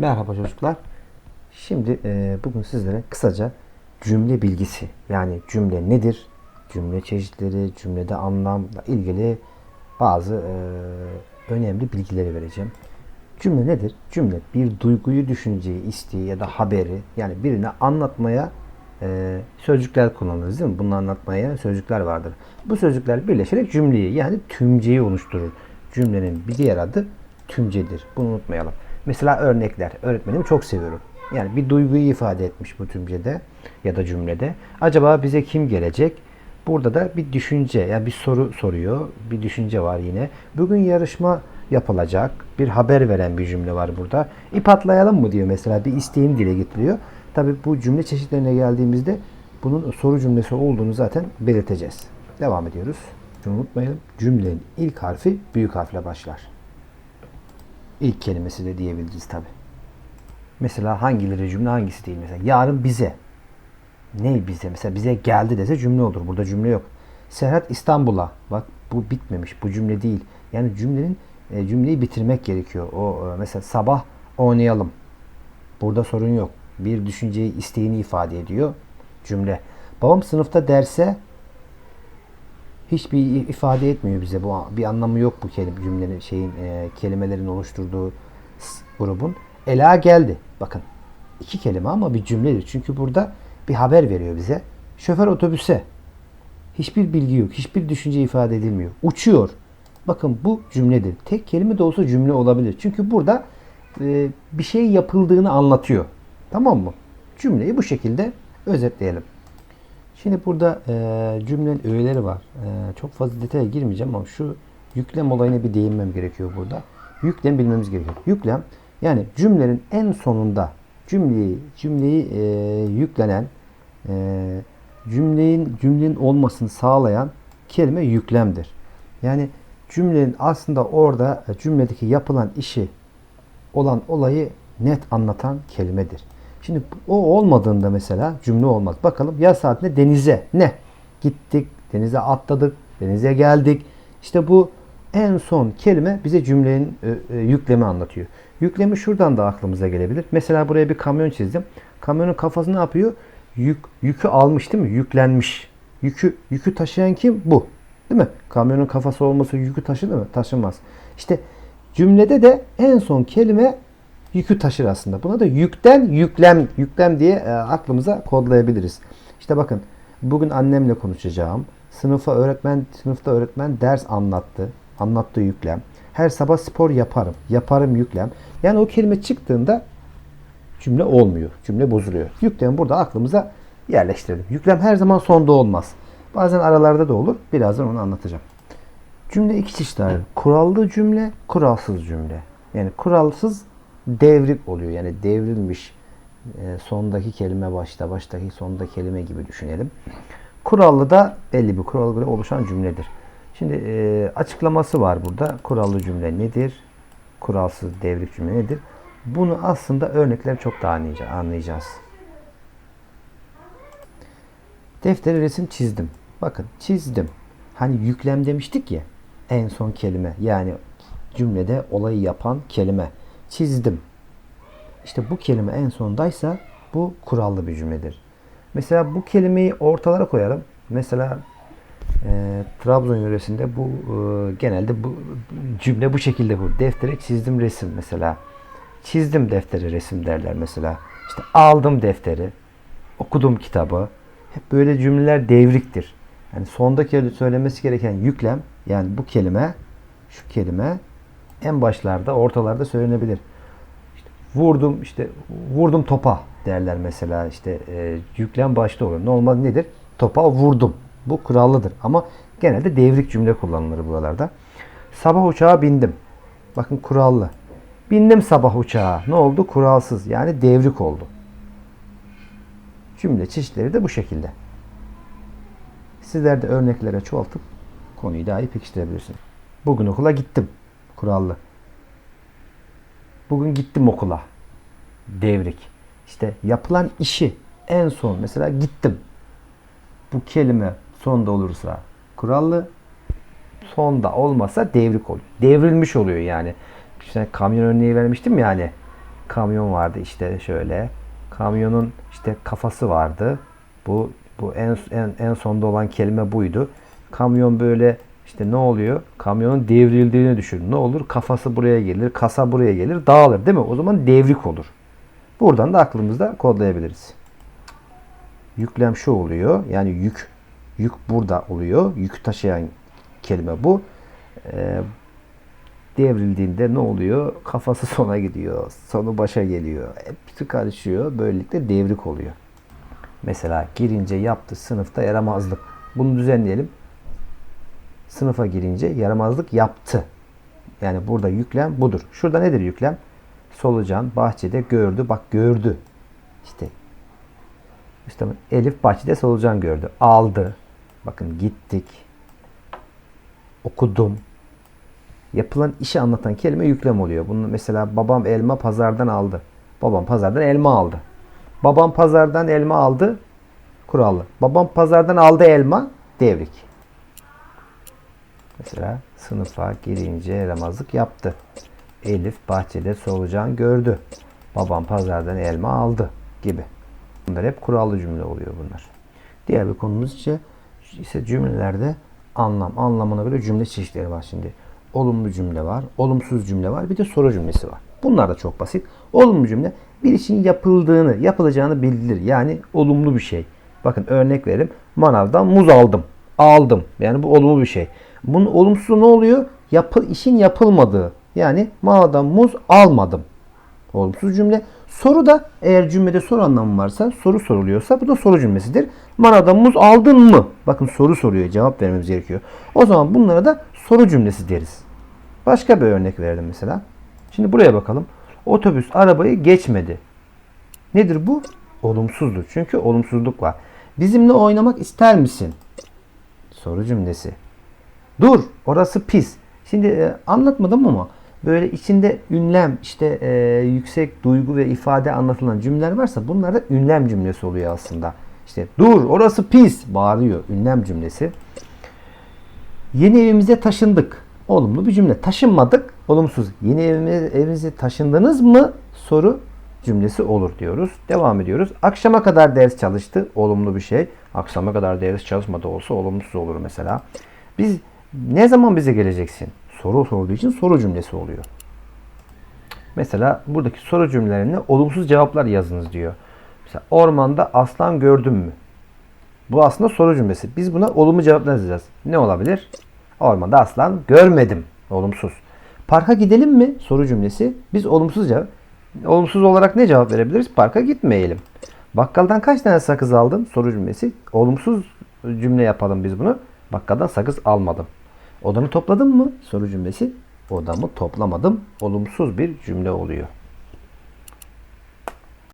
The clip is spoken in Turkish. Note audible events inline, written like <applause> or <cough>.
Merhaba çocuklar. Şimdi e, bugün sizlere kısaca cümle bilgisi yani cümle nedir, cümle çeşitleri, cümlede anlamla ilgili bazı e, önemli bilgileri vereceğim. Cümle nedir? Cümle bir duyguyu, düşünceyi, isteği ya da haberi yani birine anlatmaya e, sözcükler kullanırız değil mi? Bunu anlatmaya sözcükler vardır. Bu sözcükler birleşerek cümleyi yani tümceyi oluşturur. Cümlenin bir diğer adı tümcedir. Bunu unutmayalım. Mesela örnekler. Öğretmenimi çok seviyorum. Yani bir duyguyu ifade etmiş bu tümcede ya da cümlede. Acaba bize kim gelecek? Burada da bir düşünce, yani bir soru soruyor. Bir düşünce var yine. Bugün yarışma yapılacak. Bir haber veren bir cümle var burada. İp atlayalım mı diyor mesela. Bir isteğini dile getiriyor. Tabi bu cümle çeşitlerine geldiğimizde bunun soru cümlesi olduğunu zaten belirteceğiz. Devam ediyoruz. Şunu unutmayalım. Cümlenin ilk harfi büyük harfle başlar. İlk kelimesi de diyebiliriz tabi. Mesela hangileri cümle hangisi değil mesela. Yarın bize. Ne bize? Mesela bize geldi dese cümle olur. Burada cümle yok. Serhat İstanbul'a. Bak bu bitmemiş. Bu cümle değil. Yani cümlenin e, cümleyi bitirmek gerekiyor. O e, mesela sabah oynayalım. Burada sorun yok. Bir düşünceyi, isteğini ifade ediyor cümle. Babam sınıfta derse hiçbir ifade etmiyor bize. Bu bir anlamı yok bu kelime cümlenin şeyin e, kelimelerin oluşturduğu grubun. Ela geldi. Bakın. iki kelime ama bir cümledir. Çünkü burada bir haber veriyor bize. Şoför otobüse. Hiçbir bilgi yok. Hiçbir düşünce ifade edilmiyor. Uçuyor. Bakın bu cümledir. Tek kelime de olsa cümle olabilir. Çünkü burada e, bir şey yapıldığını anlatıyor. Tamam mı? Cümleyi bu şekilde özetleyelim. Şimdi burada e, cümlenin öğeleri var. E, çok fazla detaya girmeyeceğim ama şu yüklem olayına bir değinmem gerekiyor burada. Yüklem bilmemiz gerekiyor. Yüklem yani cümlenin en sonunda cümleyi cümleyi e, yüklenen e, cümlenin cümlenin olmasını sağlayan kelime yüklemdir. Yani cümlenin aslında orada e, cümledeki yapılan işi olan olayı net anlatan kelimedir. Şimdi o olmadığında mesela cümle olmaz. Bakalım yaz saatinde denize ne? Gittik, denize atladık, denize geldik. İşte bu en son kelime bize cümlenin e, e, yüklemi anlatıyor. Yüklemi şuradan da aklımıza gelebilir. Mesela buraya bir kamyon çizdim. Kamyonun kafası ne yapıyor? Yük, yükü almış değil mi? Yüklenmiş. Yükü, yükü taşıyan kim? Bu. Değil mi? Kamyonun kafası olması yükü taşır mı? Taşımaz. İşte cümlede de en son kelime yükü taşır aslında. Buna da yükten yüklem yüklem diye e, aklımıza kodlayabiliriz. İşte bakın bugün annemle konuşacağım. Sınıfa öğretmen sınıfta öğretmen ders anlattı. Anlattığı yüklem. Her sabah spor yaparım. Yaparım yüklem. Yani o kelime çıktığında cümle olmuyor. Cümle bozuluyor. Yüklemi burada aklımıza yerleştirelim. Yüklem her zaman sonda olmaz. Bazen aralarda da olur. Birazdan onu anlatacağım. Cümle iki çeşit ayrı. Kurallı cümle, kuralsız cümle. Yani kuralsız devrik oluyor. Yani devrilmiş e, sondaki kelime başta, baştaki sonda kelime gibi düşünelim. Kurallı da belli bir kurala göre oluşan cümledir. Şimdi e, açıklaması var burada. Kurallı cümle nedir? Kuralsız devrik cümle nedir? Bunu aslında örnekler çok daha anlayacağız. Deftere resim çizdim. Bakın çizdim. Hani yüklem demiştik ya en son kelime yani cümlede olayı yapan kelime. Çizdim. İşte bu kelime en sondaysa bu kurallı bir cümledir. Mesela bu kelimeyi ortalara koyalım. Mesela e, Trabzon yöresinde bu e, genelde bu cümle bu şekilde bu. Deftere çizdim resim mesela. Çizdim deftere resim derler mesela. İşte aldım defteri, okudum kitabı. Hep böyle cümleler devriktir. Yani sondaki söylemesi gereken yüklem yani bu kelime şu kelime en başlarda ortalarda söylenebilir. İşte vurdum işte vurdum topa derler mesela işte e, yüklem başta olur. Ne olmaz nedir? Topa vurdum. Bu kurallıdır ama genelde devrik cümle kullanılır buralarda. Sabah uçağa bindim. Bakın kurallı. Bindim sabah uçağa. Ne oldu? Kuralsız. Yani devrik oldu. Cümle çeşitleri de bu şekilde. Sizler de örneklere çoğaltıp konuyu daha iyi pekiştirebilirsiniz. Bugün okula gittim. Kurallı. Bugün gittim okula. Devrik. İşte yapılan işi en son mesela gittim. Bu kelime sonda olursa kurallı, sonda olmasa devrik oluyor. Devrilmiş oluyor yani. İşte kamyon örneği vermiştim yani. kamyon vardı işte şöyle. Kamyonun işte kafası vardı. Bu bu en en en sonda olan kelime buydu. Kamyon böyle işte ne oluyor? Kamyonun devrildiğini düşün. Ne olur? Kafası buraya gelir, kasa buraya gelir, dağılır değil mi? O zaman devrik olur. Buradan da aklımızda kodlayabiliriz. Yüklem şu oluyor. Yani yük yük burada oluyor. Yük taşıyan kelime bu. Ee, devrildiğinde ne oluyor? Kafası <laughs> sona gidiyor. Sonu başa geliyor. Hepsi karışıyor. Böylelikle devrik oluyor. Mesela girince yaptı sınıfta yaramazlık. Bunu düzenleyelim. Sınıfa girince yaramazlık yaptı. Yani burada yüklem budur. Şurada nedir yüklem? Solucan bahçede gördü. Bak gördü. İşte işte Elif bahçede solucan gördü. Aldı. Bakın gittik. Okudum. Yapılan işi anlatan kelime yüklem oluyor. Bunu mesela babam elma pazardan aldı. Babam pazardan elma aldı. Babam pazardan elma aldı. Kurallı. Babam pazardan aldı elma. Devrik. Mesela sınıfa girince yaramazlık yaptı. Elif bahçede solucan gördü. Babam pazardan elma aldı gibi. Bunlar hep kurallı cümle oluyor bunlar. Diğer bir konumuz ise, ise cümlelerde anlam. Anlamına göre cümle çeşitleri var şimdi. Olumlu cümle var, olumsuz cümle var, bir de soru cümlesi var. Bunlar da çok basit. Olumlu cümle bir işin yapıldığını, yapılacağını bildirir. Yani olumlu bir şey. Bakın örnek verelim. Manavdan muz aldım. Aldım. Yani bu olumlu bir şey. Bunun olumsuzu ne oluyor? Yapı, işin yapılmadığı. Yani manavdan muz almadım. Olumsuz cümle. Soru da eğer cümlede soru anlamı varsa, soru soruluyorsa bu da soru cümlesidir. Manavdan muz aldın mı? Bakın soru soruyor. Cevap vermemiz gerekiyor. O zaman bunlara da soru cümlesi deriz. Başka bir örnek verelim mesela. Şimdi buraya bakalım. Otobüs arabayı geçmedi. Nedir bu? Olumsuzdur. Çünkü olumsuzluk var. Bizimle oynamak ister misin? Soru cümlesi. Dur, orası pis. Şimdi e, anlatmadım ama böyle içinde ünlem, işte e, yüksek duygu ve ifade anlatılan cümleler varsa bunlar da ünlem cümlesi oluyor aslında. İşte dur, orası pis bağırıyor ünlem cümlesi. Yeni evimize taşındık. Olumlu bir cümle. Taşınmadık. Olumsuz. Yeni evimize, evinize taşındınız mı? Soru cümlesi olur diyoruz. Devam ediyoruz. Akşama kadar ders çalıştı. Olumlu bir şey. Akşama kadar ders çalışmadı olsa olumsuz olur mesela. Biz ne zaman bize geleceksin? Soru sorduğu için soru cümlesi oluyor. Mesela buradaki soru cümlelerine olumsuz cevaplar yazınız diyor. Mesela ormanda aslan gördün mü? Bu aslında soru cümlesi. Biz buna olumlu cevaplar yazacağız. Ne olabilir? Ormanda aslan görmedim. Olumsuz. Parka gidelim mi? Soru cümlesi. Biz olumsuz cevap. Olumsuz olarak ne cevap verebiliriz? Parka gitmeyelim. Bakkaldan kaç tane sakız aldın? Soru cümlesi. Olumsuz cümle yapalım biz bunu. Bakkaldan sakız almadım. Odanı topladın mı? Soru cümlesi. Odamı toplamadım. Olumsuz bir cümle oluyor.